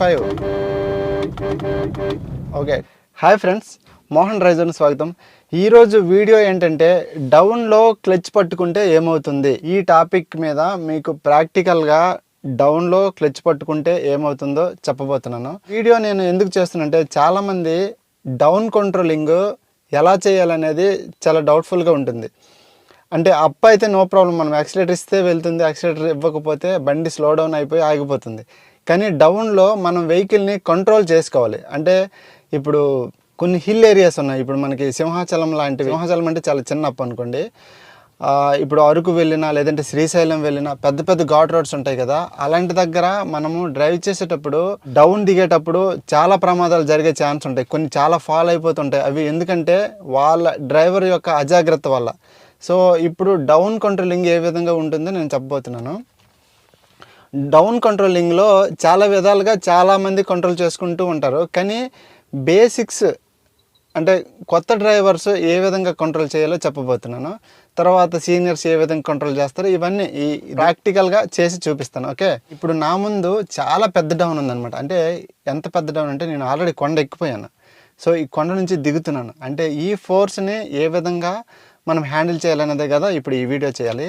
Five. Okay. Hi friends Mohan Riser స్వాగతం. ఈరోజు video ఏంటంటే డౌన్లో క్లచ్ పట్టుకుంటే ఏమవుతుంది? ఈ టాపిక్ మీద మీకు ప్రాక్టికల్గా డౌన్లో క్లచ్ పట్టుకుంటే ఏమవుతుందో చెప్పబోతున్నాను. వీడియో నేను ఎందుకు చేస్తున్నానంటే చాలామంది డౌన్ కంట్రోలింగ్ ఎలా చేయాలనేది చాలా డౌట్ఫుల్గా ఉంటుంది. అంటే అప్ అయితే నో ప్రాబ్లం మనం యాక్సిలేటర్ ఇస్తే వెళ్తుంది యాక్సిలేటర్ ఇవ్వకపోతే బండి స్లో డౌన్ అయిపోయి ఆగిపోతుంది. కానీ డౌన్లో మనం వెహికల్ని కంట్రోల్ చేసుకోవాలి. అంటే ఇప్పుడు కొన్ని హిల్ ఏరియాస్ ఉన్నాయి. ఇప్పుడు మనకి సింహాచలం లాంటివి. సింహాచలం అంటే చాలా చిన్న అప్ అనుకోండి. ఇప్పుడు అరకు వెళ్ళినా లేదంటే శ్రీశైలం వెళ్ళినా పెద్ద పెద్ద ఘాట్ రోడ్స్ ఉంటాయి కదా. అలాంటి దగ్గర మనము డ్రైవ్ చేసేటప్పుడు డౌన్ దిగేటప్పుడు చాలా ప్రమాదాలు జరిగే ఛాన్స్ ఉంటాయి. కొన్ని చాలా ఫాల్ అయిపోతుంటాయి. అవి ఎందుకంటే వాళ్ళ డ్రైవర్ యొక్క అజాగ్రత్త వల్ల. సో ఇప్పుడు డౌన్ కంట్రోలింగ్ ఏ విధంగా ఉంటుందో నేను చెప్పబోతున్నాను. డౌన్ కంట్రోలింగ్లో చాలా విధాలుగా చాలామంది కంట్రోల్ చేసుకుంటూ ఉంటారు. కానీ బేసిక్స్ అంటే కొత్త డ్రైవర్స్ ఏ విధంగా కంట్రోల్ చేయాలో చెప్పబోతున్నాను. తర్వాత సీనియర్స్ ఏ విధంగా కంట్రోల్ చేస్తారో ఇవన్నీ ఈ ప్రాక్టికల్గా చేసి చూపిస్తాను. ఓకే? ఇప్పుడు నా ముందు చాలా పెద్ద డౌన్ ఉందన్నమాట. అంటే ఎంత పెద్ద డౌన్ అంటే నేను ఆల్రెడీ కొండ ఎక్కిపోయాను. సో ఈ కొండ నుంచి దిగుతున్నాను. అంటే ఈ ఫోర్స్ని ఏ విధంగా మనం హ్యాండిల్ చేయాలన్నదే కదా ఇప్పుడు ఈ వీడియో చేయాలి.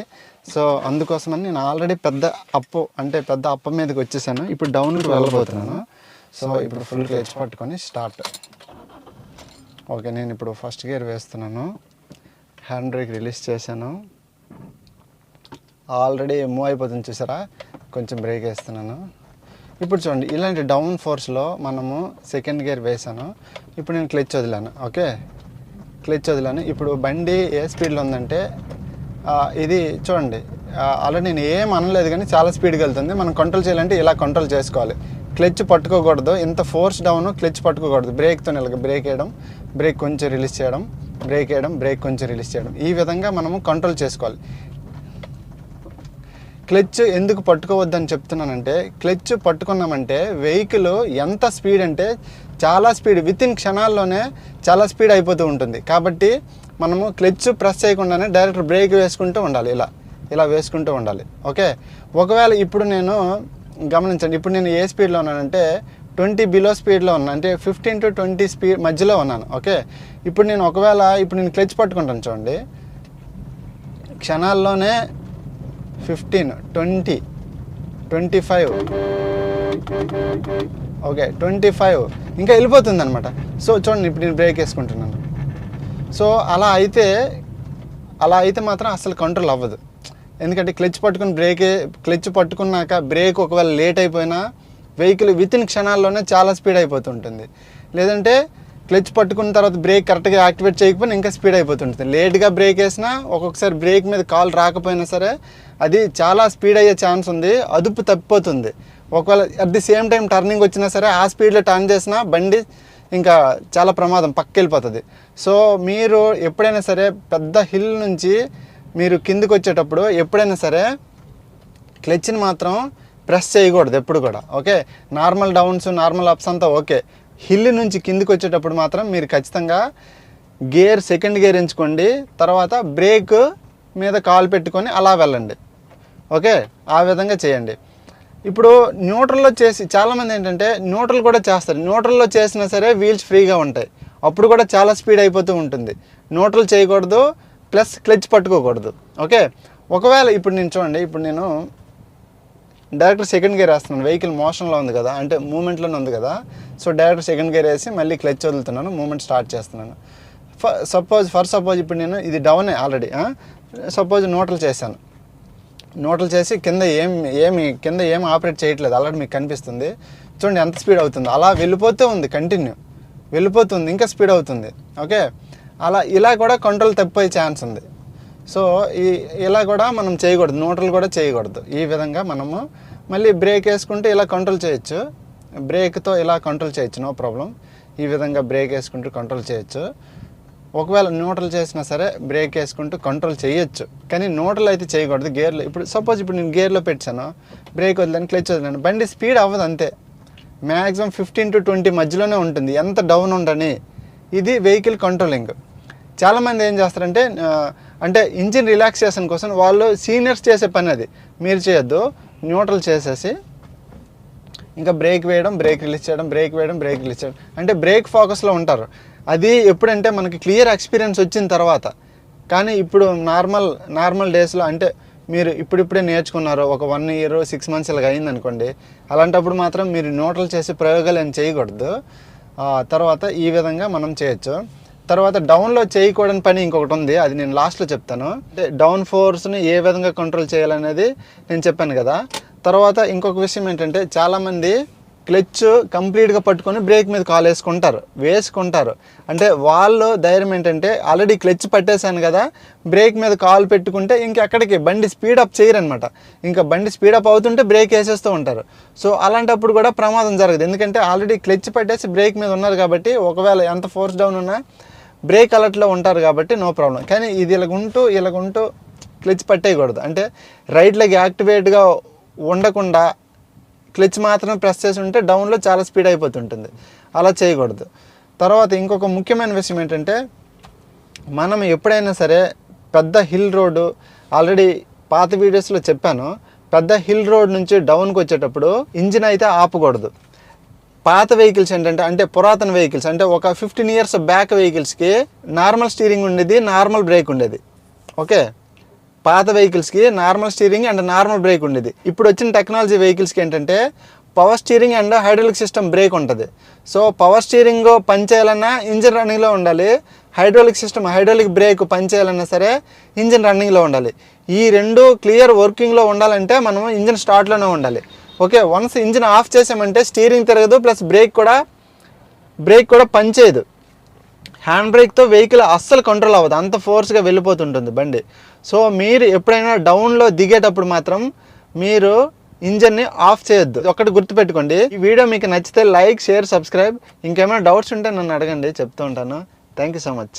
సో అందుకోసమని నేను ఆల్రెడీ పెద్ద అప్పు అంటే పెద్ద అప్ప మీదకి వచ్చేసాను. ఇప్పుడు డౌన్కి వెళ్ళబోతున్నాను. సో ఇప్పుడు ఫుల్ క్లచ్ పట్టుకొని స్టార్ట్ ఓకే నేను ఇప్పుడు ఫస్ట్ గేర్ వేస్తున్నాను. హ్యాండ్ బ్రేక్ రిలీజ్ చేశాను. ఆల్రెడీ మూవ్ అయిపోతుంది చూసారా? కొంచెం బ్రేక్ వేస్తున్నాను. ఇప్పుడు చూడండి ఇలాంటి డౌన్ ఫోర్స్లో మనము సెకండ్ గేర్ వేసాను ఇప్పుడు నేను క్లచ్ వదిలాను. ఓకే? క్లిచ్ వదిలాను. ఇప్పుడు బండి ఏ స్పీడ్లో ఉందంటే ఇది చూడండి. అలా నేను ఏం అనలేదు కానీ చాలా స్పీడ్గా వెళ్తుంది. మనం కంట్రోల్ చేయాలంటే ఇలా కంట్రోల్ చేసుకోవాలి. క్లచ్ పట్టుకోకూడదు. ఇంత ఫోర్స్ డౌన్ క్లచ్ పట్టుకోకూడదు. బ్రేక్తో ఇలాగ బ్రేక్ వేయడం బ్రేక్ కొంచెం రిలీజ్ చేయడం బ్రేక్ వేయడం బ్రేక్ కొంచెం రిలీజ్ చేయడం. ఈ విధంగా మనము కంట్రోల్ చేసుకోవాలి. క్లచ్ ఎందుకు పట్టుకోవద్దని చెప్తున్నానంటే క్లచ్ పట్టుకున్నామంటే వెహికల్ ఎంత స్పీడ్ అంటే చాలా స్పీడ్ విత్ ఇన్ క్షణాల్లోనే చాలా స్పీడ్ అయిపోతూ ఉంటుంది. కాబట్టి మనము క్లచ్ ప్రెస్ చేయకుండానే డైరెక్ట్ బ్రేక్ వేసుకుంటూ ఉండాలి ఇలా ఇలా వేసుకుంటూ ఉండాలి. ఓకే? ఒకవేళ ఇప్పుడు నేను గమనించండి ఇప్పుడు నేను ఏ స్పీడ్లో ఉన్నానంటే ట్వంటీ బిలో స్పీడ్లో ఉన్నాను అంటే ఫిఫ్టీన్ టు ట్వంటీ స్పీడ్ మధ్యలో ఉన్నాను. ఓకే? ఇప్పుడు నేను ఒకవేళ ఇప్పుడు నేను క్లచ్ పట్టుకుంటాను చూడండి. క్షణాల్లోనే fifteen twenty twenty five okay twenty five ఇంకా వెళ్ళిపోతుంది అనమాట సో చూడండి ఇప్పుడు నేను బ్రేక్ వేసుకుంటున్నాను. సో అలా అయితే అలా అయితే మాత్రం అసలు కంట్రోల్ అవ్వదు. ఎందుకంటే క్లచ్ పట్టుకుని బ్రేక్ క్లచ్ పట్టుకున్నాక బ్రేక్ ఒకవేళ లేట్ అయిపోయినా వెహికల్ విత్ ఇన్ క్షణాల్లోనే చాలా స్పీడ్ అయిపోతుంటుంది. లేదంటే క్లచ్ పట్టుకున్న తర్వాత బ్రేక్ కరెక్ట్గా యాక్టివేట్ చేయకపోయినా ఇంకా స్పీడ్ అయిపోతుంటుంది. లేట్గా బ్రేక్ వేసినా ఒక్కొక్కసారి బ్రేక్ మీద కాల్ రాకపోయినా సరే అది చాలా స్పీడ్ అయ్యే ఛాన్స్ ఉంది. అదుపు తప్పిపోతుంది. ఒకవేళ at the same time turning వచ్చినా సరే ఆ స్పీడ్లో టర్న్ చేసినా బండి ఇంకా చాలా ప్రమాదం పక్కెళ్ళిపోతుంది సో మీరు ఎప్పుడైనా సరే పెద్ద హిల్ నుంచి మీరు కిందికి వచ్చేటప్పుడు ఎప్పుడైనా సరే క్లచ్ని మాత్రం ప్రెస్ చేయకూడదు ఎప్పుడు కూడా okay? Normal downs normal ups అంతా ఓకే. హిల్ నుంచి కిందికి వచ్చేటప్పుడు మాత్రం మీరు ఖచ్చితంగా గేర్ సెకండ్ గేర్ ఎంచుకోండి. తర్వాత బ్రేక్ మీద కాలు పెట్టుకొని అలా వెళ్ళండి. ఓకే? ఆ విధంగా చేయండి. ఇప్పుడు న్యూట్రల్లో చేసి చాలామంది ఏంటంటే న్యూట్రల్ కూడా చేస్తారు. న్యూట్రల్లో చేసినా సరే వీల్స్ ఫ్రీగా ఉంటాయి. అప్పుడు కూడా చాలా స్పీడ్ అయిపోతూ ఉంటుంది. న్యూట్రల్ చేయకూడదు ప్లస్ క్లచ్ పట్టుకోకూడదు. ఓకే? ఒకవేళ ఇప్పుడు నేను చూడండి ఇప్పుడు నేను డైరెక్ట్ సెకండ్ గేర్ వేస్తున్నాను. వెహికల్ మోషన్లో ఉంది కదా అంటే మూమెంట్లోనే ఉంది కదా సో డైరెక్ట్ సెకండ్ గేర్ వేసి మళ్ళీ క్లచ్ వదులుతున్నాను మూమెంట్ స్టార్ట్ చేస్తున్నాను. సపోజ్ ఫర్ సపోజ్ ఇప్పుడు నేను ఇది డౌనే ఆల్రెడీ సపోజ్ న్యూట్రల్ చేశాను. నోటలు చేసి కింద ఏం ఏమి కింద ఏం ఆపరేట్ చేయట్లేదు. అలాంటి మీకు కనిపిస్తుంది. చూడండి ఎంత స్పీడ్ అవుతుంది. అలా వెళ్ళిపోతూ ఉంది కంటిన్యూ వెళ్ళిపోతుంది ఇంకా స్పీడ్ అవుతుంది. ఓకే? అలా ఇలా కూడా కంట్రోల్ తప్పిపోయే ఛాన్స్ ఉంది. సో ఈ ఇలా కూడా మనం చేయకూడదు. నోటలు కూడా చేయకూడదు. ఈ విధంగా మనము మళ్ళీ బ్రేక్ వేసుకుంటే ఇలా కంట్రోల్ చేయొచ్చు. బ్రేక్తో ఇలా కంట్రోల్ చేయొచ్చు నో ప్రాబ్లం ఈ విధంగా బ్రేక్ వేసుకుంటూ కంట్రోల్ చేయొచ్చు. ఒకవేళ న్యూట్రల్ చేసినా సరే బ్రేక్ వేసుకుంటూ కంట్రోల్ చేయొచ్చు. కానీ న్యూట్రల్ అయితే చేయకూడదు గేర్లో. ఇప్పుడు సపోజ్ ఇప్పుడు నేను గేర్లో పెట్టాను బ్రేక్ వదిలేను క్లచ్ వదిలేను బండి స్పీడ్ అవ్వదు అంతే. మ్యాక్సిమం ఫిఫ్టీన్ టు ట్వంటీ మధ్యలోనే ఉంటుంది ఎంత డౌన్ ఉండని. ఇది వెహికల్ కంట్రోలింగ్. చాలామంది ఏం చేస్తారంటే అంటే ఇంజిన్ రిలాక్సేషన్ కోసం వాళ్ళు సీనియర్స్ చేసే పని అది. మీరు చేయొద్దు న్యూట్రల్ చేసేసి ఇంకా బ్రేక్ వేయడం బ్రేక్ రిలీజ్ చేయడం బ్రేక్ వేయడం బ్రేక్ రిలీజ్ చేయడం. అంటే బ్రేక్ ఫోకస్లో ఉంటారు. అది ఎప్పుడంటే మనకి క్లియర్ ఎక్స్పీరియన్స్ వచ్చిన తర్వాత. కానీ ఇప్పుడు నార్మల్ నార్మల్ డేస్లో అంటే మీరు ఇప్పుడిప్పుడే నేర్చుకున్నారు ఒక వన్ ఇయర్ సిక్స్ మంత్స్ ఇలాగ అయిందనుకోండి. అలాంటప్పుడు మాత్రం మీరు నోటలు చేసే ప్రయోగాలు ఏం చేయకూడదు. తర్వాత ఈ విధంగా మనం చేయొచ్చు. తర్వాత డౌన్లో చేయకూడని పని ఇంకొకటి ఉంది అది నేను లాస్ట్లో చెప్తాను. అంటే డౌన్ ఫోర్స్ని ఏ విధంగా కంట్రోల్ చేయాలనేది నేను చెప్పాను కదా. తర్వాత ఇంకొక విషయం ఏంటంటే చాలామంది క్లచ్ కంప్లీట్గా పట్టుకొని బ్రేక్ మీద కాల్ వేసుకుంటారు వేసుకుంటారు. అంటే వాళ్ళు ధైర్యం ఏంటంటే ఆల్రెడీ క్లచ్ పట్టేశాను కదా బ్రేక్ మీద కాల్ పెట్టుకుంటే ఇంకెక్కడికి బండి స్పీడప్ చేయరనమాట. ఇంకా బండి స్పీడప్ అవుతుంటే బ్రేక్ వేసేస్తూ ఉంటారు. సో అలాంటప్పుడు కూడా ప్రమాదం జరగదు. ఎందుకంటే ఆల్రెడీ క్లచ్ పట్టేసి బ్రేక్ మీద ఉన్నారు కాబట్టి ఒకవేళ ఎంత ఫోర్స్ డౌన్ ఉన్నా బ్రేక్ అలర్ట్లో ఉంటారు కాబట్టి నో ప్రాబ్లం కానీ ఇది ఇలాగుంటూ ఇలాగుంటూ క్లచ్ పట్టేయకూడదు. అంటే రైట్ లెగ్ యాక్టివేట్గా ఉండకుండా క్లిచ్ మాత్రమే ప్రెస్ చేసి ఉంటే డౌన్లో చాలా స్పీడ్ అయిపోతుంటుంది. అలా చేయకూడదు. తర్వాత ఇంకొక ముఖ్యమైన విషయం ఏంటంటే మనం ఎప్పుడైనా సరే పెద్ద హిల్ రోడ్డు ఆల్రెడీ పాత వీడియోస్లో చెప్పాను పెద్ద హిల్ రోడ్ నుంచి డౌన్కి వచ్చేటప్పుడు ఇంజిన్ అయితే ఆపకూడదు. పాత వెహికల్స్ ఏంటంటే అంటే పురాతన వెహికల్స్ అంటే ఒక ఫిఫ్టీన్ ఇయర్స్ బ్యాక్ వెహికల్స్కి నార్మల్ స్టీరింగ్ ఉండేది నార్మల్ బ్రేక్ ఉండేది. ఓకే? పాత వెహికల్స్కి normal steering and normal brake ఉండేది. ఇప్పుడు వచ్చిన టెక్నాలజీ వెహికల్స్కి ఏంటంటే power steering and hydraulic system brake ఉంటుంది. సో పవర్ స్టీరింగ్ పనిచేయాలన్నా ఇంజిన్ రన్నింగ్లో ఉండాలి. హైడ్రాలిక్ సిస్టమ్ హైడ్రాలిక్ బ్రేక్ పనిచేయాలన్నా సరే ఇంజిన్ రన్నింగ్లో ఉండాలి. ఈ రెండు క్లియర్ వర్కింగ్లో ఉండాలంటే మనం ఇంజిన్ స్టార్ట్లోనే ఉండాలి. ఓకే వన్స్ ఇంజిన్ ఆఫ్ చేసామంటే స్టీరింగ్ తిరగదు ప్లస్ బ్రేక్ కూడా బ్రేక్ కూడా పనిచేయదు. హ్యాండ్ బ్రేక్తో వెహికల్ అస్సలు కంట్రోల్ అవ్వదు. అంత ఫోర్స్గా వెళ్ళిపోతుంటుంది బండి. సో మీరు ఎప్పుడైనా డౌన్లో దిగేటప్పుడు మాత్రం మీరు ఇంజన్ని ఆఫ్ చేయొద్దు. ఒకటి గుర్తుపెట్టుకోండి. ఈ వీడియో మీకు నచ్చితే లైక్ షేర్ సబ్స్క్రైబ్. ఇంకేమైనా డౌట్స్ ఉంటే నన్ను అడగండి. చెప్తూ ఉంటాను. Thank you so much.